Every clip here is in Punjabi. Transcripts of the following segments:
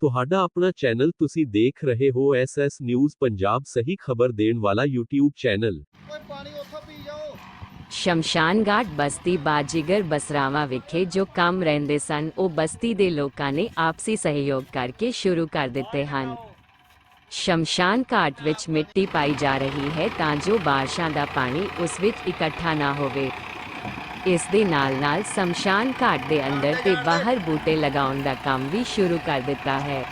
ਤੁਹਾਡਾ ਆਪਣਾ ਚੈਨਲ ਤੁਸੀਂ ਦੇਖ ਰਹੇ ਹੋ ਐਸਐਸ ਨਿਊਜ਼ ਪੰਜਾਬ ਸਹੀ ਖਬਰ ਦੇਣ ਵਾਲਾ YouTube ਚੈਨਲ। ਓਏ ਪਾਣੀ ਉੱਥੋਂ ਪੀ ਜਾਓ। ਸ਼ਮਸ਼ਾਨ ਘਾਟ ਬਸਤੀ ਬਾਜੀਗਰ ਬਸਰਾਵਾ ਵਿਖੇ ਜੋ ਕੰਮ ਰਹਿੰਦੇ ਸਨ ਉਹ ਬਸਤੀ ਦੇ ਲੋਕਾਂ ਨੇ ਆਪਸੀ ਸਹਿਯੋਗ ਕਰਕੇ ਸ਼ੁਰੂ ਕਰ ਦਿੱਤੇ ਹਨ। ਸ਼ਮਸ਼ਾਨ ਘਾਟ ਵਿੱਚ ਮਿੱਟੀ ਪਾਈ ਜਾ ਰਹੀ ਹੈ ਤਾਂ ਜੋ ਬਾਰਿਸ਼ਾਂ ਦਾ ਪਾਣੀ ਉਸ ਵਿੱਚ ਇਕੱਠਾ ਨਾ ਹੋਵੇ। ਇਸ ਦੇ ਨਾਲ ਨਾਲ ਸ਼ਮਸ਼ਾਨ ਘਾਟ ਦੇ ਅੰਦਰ ਤੇ ਬਾਹਰ ਬੂਟੇ ਲਗਾਉਣ ਦਾ ਕੰਮ ਵੀ ਸ਼ੁਰੂ ਕਰ ਦਿੱਤਾ ਹੈ।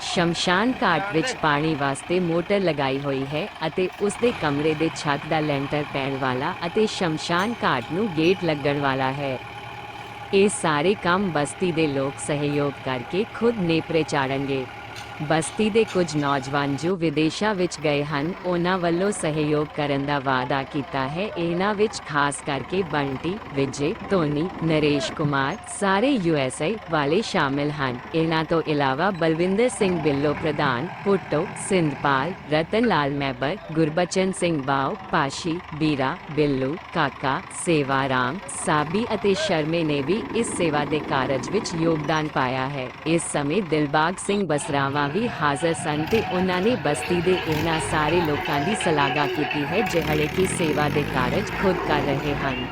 ਸ਼ਮਸ਼ਾਨ ਘਾਟ ਵਿੱਚ ਪਾਣੀ ਵਾਸਤੇ ਮੋਟਰ ਲਗਾਈ ਹੋਈ ਹੈ ਅਤੇ ਉਸ ਦੇ ਕਮਰੇ ਦੇ ਛੱਤ ਦਾ ਲੈਂਟਰ ਪੈਣ ਵਾਲਾ ਅਤੇ ਸ਼ਮਸ਼ਾਨ ਘਾਟ ਨੂੰ ਗੇਟ ਲੱਗਣ ਵਾਲਾ ਹੈ। ਇਹ ਸਾਰੇ ਕੰਮ ਬਸਤੀ ਦੇ ਲੋਕ ਸਹਿਯੋਗ ਕਰਕੇ ਖੁਦ ਨੇਪਰੇ ਚਾੜਨਗੇ। ਬਸਤੀ ਦੇ ਕੁਝ ਨੌਜਵਾਨ ਜੋ ਵਿਦੇਸ਼ਾਂ ਵਿੱਚ ਗਏ ਹਨ, ਉਹਨਾਂ ਵੱਲੋਂ ਸਹਿਯੋਗ ਕਰਨ ਦਾ ਵਾਅਦਾ ਕੀਤਾ ਹੈ। ਇਹਨਾਂ ਵਿੱਚ ਖਾਸ ਕਰਕੇ ਬੰਟੀ, ਵਿਜੇ, ਧੋਨੀ, ਨਰੇਸ਼ ਕੁਮਾਰ, ਸਾਰੇ ਯੂਐਸਏ ਵਾਲੇ ਸ਼ਾਮਿਲ ਹਨ। ਇਹਨਾਂ ਤੋਂ ਇਲਾਵਾ ਬਲਵਿੰਦਰ ਸਿੰਘ ਬਿੱਲੋ ਪ੍ਰਧਾਨ ਪੁੱਟੋ ਸਿੰਧਪਾਲ, ਰਤਨ ਲਾਲ ਮੈਬਰ, ਗੁਰਬਚਨ ਸਿੰਘ ਬਾਉ ਪਾਸ਼ੀ, ਬੀਰਾ, ਬਿੱਲੂ, ਕਾਕਾ ਸੇਵਾ ਰਾਮ ਸਾਬੀ ਅਤੇ ਸ਼ਰਮੇ ਨੇ ਵੀ ਇਸ ਸੇਵਾ ਦੇ ਕਾਰਜ ਵਿੱਚ ਯੋਗਦਾਨ ਪਾਇਆ ਹੈ। ਇਸ ਸਮੇਂ ਦਿਲਬਾਗ ਸਿੰਘ ਬਸਰਾਵਾ ਵੀ ਹਾਜ਼ਰ ਸਨ ਤੇ ਉਹਨਾਂ ਨੇ ਬਸਤੀ ਦੇ ਇਹਨਾਂ ਸਾਰੇ ਲੋਕਾਂ ਦੀ ਸ਼ਲਾਘਾ ਕੀਤੀ ਹੈ ਜਿਹੜੇ ਕਿ ਸੇਵਾ ਦੇ ਕਾਰਜ ਖੁਦ ਕਰ ਰਹੇ ਹਨ।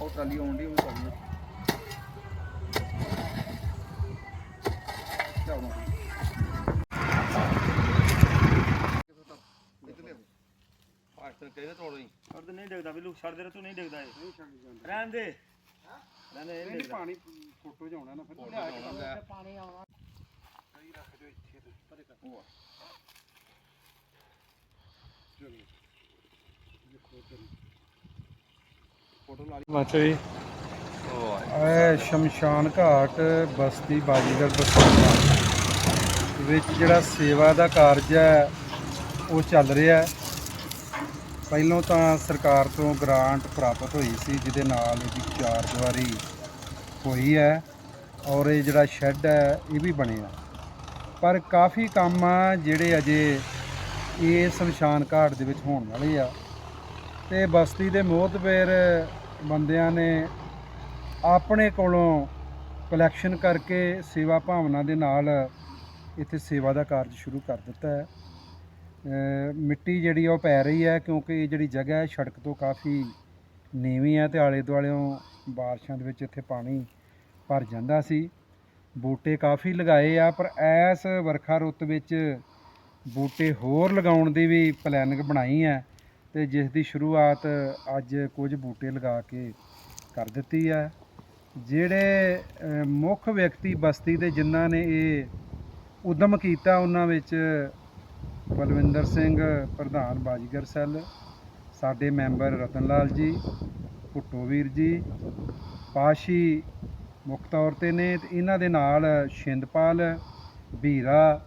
ਉਹ ਟਰਾਲੀ ਆਉਣ ਦੀ ਉਹ ਕਰ ਲਓ ਚਾਉਣਾ ਪਾਸਟਰ ਕਹਿੰਦੇ ਤੋੜੋ ਹੀ ਛੱਡ ਦੇ ਨਹੀਂ ਡਿੱਗਦਾ ਬਿੱਲੂ ਛੱਡ ਦੇ ਤੂੰ ਨਹੀਂ ਡਿੱਗਦਾ ਇਹ। ਰਹਿਣ ਦੇ। ਇਹ ਨਹੀਂ ਡਿੱਗਦਾ ਪਾਣੀ ਫੋਟੋ ਚ ਆਉਣਾ ਨਾ ਫਿਰ। ਪਾਣੀ ਆਉਣਾ। ਕਈ ਰੱਖ ਦਿਓ ਇੱਥੇ ਤੇ ਪਰੇ ਕਰ ਉਹ ਚਲੋ। ਦੇਖੋ ਤੇ ਫੋਟੋ ਲਾ ਮਾਚੋ ਜੀ। ਇਹ ਸ਼ਮਸ਼ਾਨ ਘਾਟ ਬਸਤੀ ਬਾਜੀਗਰ ਬਸਤੀ ਵਿੱਚ ਜਿਹੜਾ ਸੇਵਾ ਦਾ ਕਾਰਜ ਹੈ ਉਹ ਚੱਲ ਰਿਹਾ ਹੈ। ਪਹਿਲੋਂ ਤਾਂ ਸਰਕਾਰ ਤੋਂ ਗ੍ਰਾਂਟ ਪ੍ਰਾਪਤ ਹੋਈ ਸੀ, ਜਿਹਦੇ ਨਾਲ ਇਹਦੀ ਚਾਰ ਦੀਵਾਰੀ ਹੋਈ ਹੈ ਔਰ ਇਹ ਜਿਹੜਾ ਸ਼ੈੱਡ ਹੈ, ਇਹ ਵੀ ਬਣਿਆ। ਪਰ ਕਾਫੀ ਕੰਮ ਆ ਜਿਹੜੇ ਅਜੇ ਇਹ ਸ਼ਮਸ਼ਾਨ ਘਾਟ ਦੇ ਵਿੱਚ ਹੋਣ ਵਾਲੇ ਆ। ਤੇ ਬਸਤੀ ਦੇ ਮੋਹਤਬੇਰ ਬੰਦਿਆਂ ਨੇ ਆਪਣੇ ਕੋਲੋਂ ਕਲੈਕਸ਼ਨ ਕਰਕੇ ਸੇਵਾ ਭਾਵਨਾ ਦੇ ਨਾਲ ਇੱਥੇ ਸੇਵਾ ਦਾ ਕਾਰਜ ਸ਼ੁਰੂ ਕਰ ਦਿੱਤਾ ਹੈ। ਮਿੱਟੀ ਜਿਹੜੀ ਆ ਉਹ ਪੈ ਰਹੀ ਹੈ ਕਿਉਂਕਿ ਇਹ ਜਿਹੜੀ ਜਗ੍ਹਾ ਹੈ, ਸੜਕ ਤੋਂ ਕਾਫੀ ਨੀਵੀਂ ਹੈ ਤੇ ਆਲੇ ਦੁਆਲਿਓਂ ਬਾਰਿਸ਼ਾਂ ਦੇ ਵਿੱਚ ਇੱਥੇ ਪਾਣੀ ਭਰ ਜਾਂਦਾ ਸੀ। ਬੂਟੇ ਕਾਫੀ ਲਗਾਏ ਆ, ਪਰ ਐਸ ਵਰਖਾ ਰੁੱਤ ਵਿੱਚ ਬੂਟੇ ਹੋਰ ਲਗਾਉਣ ਦੀ ਵੀ ਪਲੈਨਿੰਗ ਬਣਾਈ ਹੈ ਤੇ ਜਿਸ ਦੀ ਸ਼ੁਰੂਆਤ ਅੱਜ ਕੁਝ ਬੂਟੇ ਲਗਾ ਕੇ ਕਰ ਦਿੱਤੀ ਹੈ। ਜਿਹੜੇ ਮੁੱਖ ਵਿਅਕਤੀ ਬਸਤੀ ਦੇ ਜਿਨ੍ਹਾਂ ਨੇ ਇਹ ਉਦਮ ਕੀਤਾ, ਉਹਨਾਂ ਵਿੱਚ ਬਲਵਿੰਦਰ ਸਿੰਘ ਪ੍ਰਧਾਨ ਬਾਜੀਗਰ ਸੈੱਲ ਸਾਡੇ ਮੈਂਬਰ ਰਤਨ ਲਾਲ ਜੀ ਭੁੱਟੋ ਵੀਰ ਜੀ ਪਾਸ਼ੀ ਮੁੱਖ ਤੌਰ ਤੇ ਨੇ ਤੇ ਇਹਨਾਂ ਦੇ ਨਾਲ ਸ਼ਿੰਦਪਾਲ ਵੀਰਾ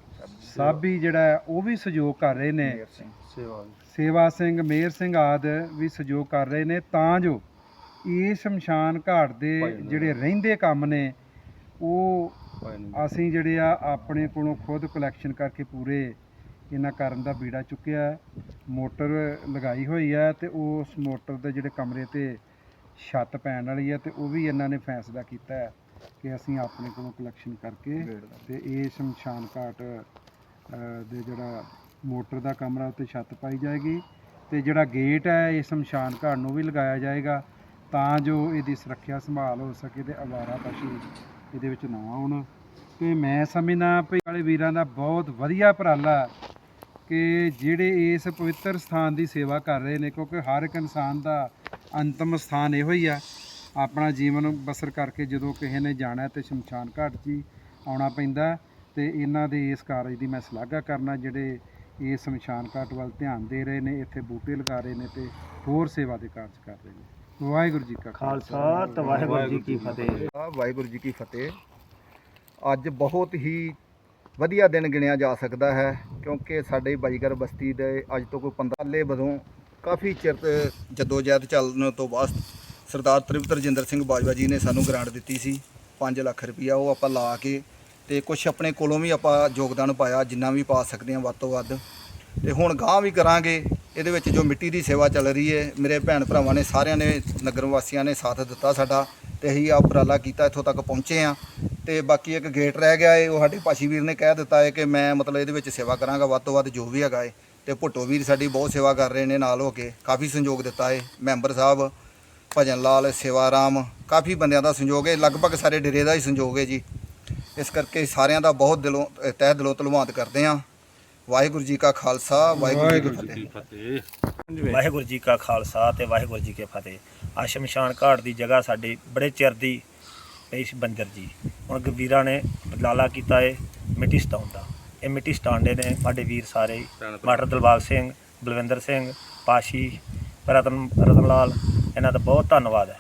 ਸਾਬੀ ਜਿਹੜਾ ਉਹ ਵੀ ਸਹਿਯੋਗ ਕਰ ਰਹੇ ਨੇ। ਸੇਵਾ ਸੇਵਾ ਸਿੰਘ ਮੇਰ ਸਿੰਘ ਆਦ ਵੀ ਸਹਿਯੋਗ ਕਰ ਰਹੇ ਨੇ। ਤਾਂ ਜੋ ਇਹ ਸ਼ਮਸ਼ਾਨ ਘਾਟ ਦੇ ਜਿਹੜੇ ਰਹਿੰਦੇ ਕੰਮ ਨੇ ਉਹ ਅਸੀਂ ਜਿਹੜੇ ਆ ਆਪਣੇ ਕੋਲੋਂ ਖੁਦ ਕਲੈਕਸ਼ਨ ਕਰਕੇ ਪੂਰੇ ਇਹਨਾਂ ਕਰਨ ਦਾ ਬੀੜਾ ਚੁੱਕਿਆ ਮੋਟਰ ਲਗਾਈ ਹੋਈ ਹੈ ਤੇ ਉਸ ਮੋਟਰ ਦੇ ਜਿਹੜੇ ਕਮਰੇ ਤੇ ਛੱਤ ਪੈਣ ਵਾਲੀ ਹੈ ਤੇ ਉਹ ਵੀ ਇਹਨਾਂ ਨੇ ਫੈਸਲਾ ਕੀਤਾ ਹੈ ਕਿ ਅਸੀਂ ਆਪਣੇ ਕੋਲੋਂ ਕਲੈਕਸ਼ਨ ਕਰਕੇ ਤੇ ਇਹ ਸ਼ਮਸ਼ਾਨ ਘਾਟ ਦੇ ਜਿਹੜਾ ਮੋਟਰ ਦਾ ਕਮਰਾ ਉੱਤੇ ਛੱਤ ਪਾਈ ਜਾਏਗੀ ਤੇ ਜਿਹੜਾ ਗੇਟ ਹੈ ਇਹ ਸ਼ਮਸ਼ਾਨ ਘਾਟ ਨੂੰ ਵੀ ਲਗਾਇਆ ਜਾਏਗਾ ਤਾਂ ਜੋ ਇਹਦੀ ਸੁਰੱਖਿਆ ਸੰਭਾਲ ਹੋ ਸਕੇ ਤੇ ਆਵਾਰਾ ਪਸ਼ੂ ਇਹਦੇ ਵਿੱਚ ਨਾ ਆਉਣ। ਤੇ ਮੈਂ ਸਮਝਦਾ ਵੀ ਵਾਲੇ ਵੀਰਾਂ ਦਾ ਬਹੁਤ ਵਧੀਆ ਉਪਰਾਲਾ ਕਿ ਜਿਹੜੇ ਇਸ ਪਵਿੱਤਰ ਸਥਾਨ ਦੀ ਸੇਵਾ ਕਰ ਰਹੇ ਨੇ ਕਿਉਂਕਿ ਹਰ ਇੱਕ ਇਨਸਾਨ ਦਾ ਅੰਤਮ ਸਥਾਨ ਇਹੋ ਹੀ ਆ। ਆਪਣਾ ਜੀਵਨ ਬਸਰ ਕਰਕੇ ਜਦੋਂ ਕਿਸੇ ਨੇ ਜਾਣਾ ਹੈ ਤੇ ਸ਼ਮਸ਼ਾਨ ਘਾਟ 'ਚ ਹੀ ਆਉਣਾ ਪੈਂਦਾ ਤੇ ਇਹਨਾਂ ਦੇ ਇਸ ਕਾਰਜ ਦੀ ਮੈਂ ਸ਼ਲਾਘਾ ਕਰਨਾ ਜਿਹੜੇ ਇਸ ਸ਼ਮਸ਼ਾਨ ਘਾਟ ਵੱਲ ਧਿਆਨ ਦੇ ਰਹੇ ਨੇ ਇੱਥੇ ਬੂਟੇ ਲਗਾ ਰਹੇ ਨੇ ਤੇ ਹੋਰ ਸੇਵਾ ਦੇ ਕਾਰਜ ਕਰ ਰਹੇ ਨੇ। ਵਾਹਿਗੁਰੂ ਜੀ ਕਾ ਖਾਲਸਾ ਤੇ ਵਾਹਿਗੁਰੂ ਜੀ ਕੀ ਫਤਿਹ। ਵਾਹਿਗੁਰੂ ਜੀ ਕੀ ਫਤਿਹ। ਅੱਜ ਬਹੁਤ ਹੀ ਵਧੀਆ ਦਿਨ ਗਿਣਿਆ ਜਾ ਸਕਦਾ ਹੈ, ਕਿਉਂਕਿ ਸਾਡੇ ਬਾਈਗਰ ਬਸਤੀ ਦੇ ਅੱਜ ਤੋਂ ਕੋਈ 15 ਸਾਲੇ ਬਦੋਂ ਕਾਫੀ ਚਿਰ ਤੇ ਜਦੋਜਹਿਦ ਚੱਲਣ ਤੋਂ ਬਾਅਦ ਸਰਦਾਰ ਤ੍ਰਿਪਤ ਰਜਿੰਦਰ ਸਿੰਘ ਬਾਜਵਾ ਜੀ ਨੇ ਸਾਨੂੰ ਗ੍ਰਾਂਟ ਦਿੱਤੀ ਸੀ 5 ਲੱਖ ਰੁਪਇਆ ਉਹ ਆਪਾਂ ਲਾ ਕੇ ਤੇ ਕੁਝ ਆਪਣੇ ਕੋਲੋਂ ਵੀ ਆਪਾਂ ਯੋਗਦਾਨ ਪਾਇਆ, ਜਿੰਨਾ ਵੀ ਪਾ ਸਕਦੇ ਹਾਂ ਵੱਧ ਤੋਂ ਵੱਧ। ਤੇ ਹੁਣ ਗਾਂ ਵੀ ਕਰਾਂਗੇ, ਇਹਦੇ ਵਿੱਚ ਜੋ ਮਿੱਟੀ ਦੀ ਸੇਵਾ ਚੱਲ ਰਹੀ ਹੈ, ਮੇਰੇ ਭੈਣ ਭਰਾਵਾਂ ਨੇ ਸਾਰਿਆਂ ਨੇ, ਨਗਰ ਵਾਸੀਆਂ ਨੇ ਸਾਥ ਦਿੱਤਾ ਸਾਡਾ। ਤੇ ਅਸੀਂ ਆ ਉਪਰਾਲਾ ਕੀਤਾ ਇੱਥੋਂ ਤੱਕ ਪਹੁੰਚੇ ਆ ਤੇ ਬਾਕੀ ਇੱਕ ਗੇਟ ਰਹਿ ਗਿਆ ਏ ਉਹ ਸਾਡੇ ਪਾਸ਼ੀ ਵੀਰ ਨੇ ਕਹਿ ਦਿੱਤਾ ਹੈ ਕਿ ਮੈਂ ਮਤਲਬ ਇਹਦੇ ਵਿੱਚ ਸੇਵਾ ਕਰਾਂਗਾ ਵੱਧ ਤੋਂ ਵੱਧ ਜੋ ਵੀ ਹੈਗਾ ਏ। ਤੇ ਭੁੱਟੋ ਵੀਰ ਸਾਡੀ ਬਹੁਤ ਸੇਵਾ ਕਰ ਰਹੇ ਨੇ ਨਾਲ ਹੋ ਕੇ ਕਾਫੀ ਸੰਯੋਗ ਦਿੱਤਾ ਏ। ਮੈਂਬਰ ਸਾਹਿਬ ਭਜਨ ਲਾਲ ਸੇਵਾ ਰਾਮ ਕਾਫੀ ਬੰਦਿਆਂ ਦਾ ਸੰਯੋਗ ਹੈ ਲਗਭਗ ਸਾਰੇ ਡੇਰੇ ਦਾ ਹੀ ਸੰਯੋਗ ਹੈ ਜੀ। ਇਸ ਕਰਕੇ ਸਾਰਿਆਂ ਦਾ ਬਹੁਤ ਦਿਲੋਂ ਤਹਿ ਦਿਲੋਂ ਧੰਨਵਾਦ ਕਰਦੇ ਹਾਂ। ਵਾਹਿਗੁਰੂ ਜੀ ਕਾ ਖਾਲਸਾ ਵਾਹਿਗੁਰੂ ਜੀ ਕੀ ਫਤਿਹ। ਵਾਹਿਗੁਰੂ ਜੀ ਕਾ ਖਾਲਸਾ ਤੇ ਵਾਹਿਗੁਰੂ ਜੀ ਕੀ ਫਤਿਹ। ਆ ਸ਼ਮਸ਼ਾਨ ਘਾਟ ਦੀ ਜਗ੍ਹਾ ਸਾਡੀ ਬੜੇ ਚਿਰ ਦੀ ਪਈ ਸੀ ਬੰਦਰ ਜੀ। ਹੁਣ ਗਵੀਰਾਂ ਨੇ ਬਦਲਾਲਾ ਕੀਤਾ ਏ ਮਿੱਟੀ ਸਟਾਉਣ ਦਾ। ਇਹ ਮਿੱਟੀ ਸਟਾਉਂਦੇ ਨੇ ਸਾਡੇ ਵੀਰ ਸਾਰੇ। ਹੀ। ਮਾਸਟਰ ਦਿਲਬਾਗ ਸਿੰਘ, ਬਲਵਿੰਦਰ ਸਿੰਘ, ਪਾਸ਼ੀ, ਰਤਨ ਰਤਨ ਲਾਲ ਇਹਨਾਂ ਦਾ ਬਹੁਤ ਧੰਨਵਾਦ ਹੈ।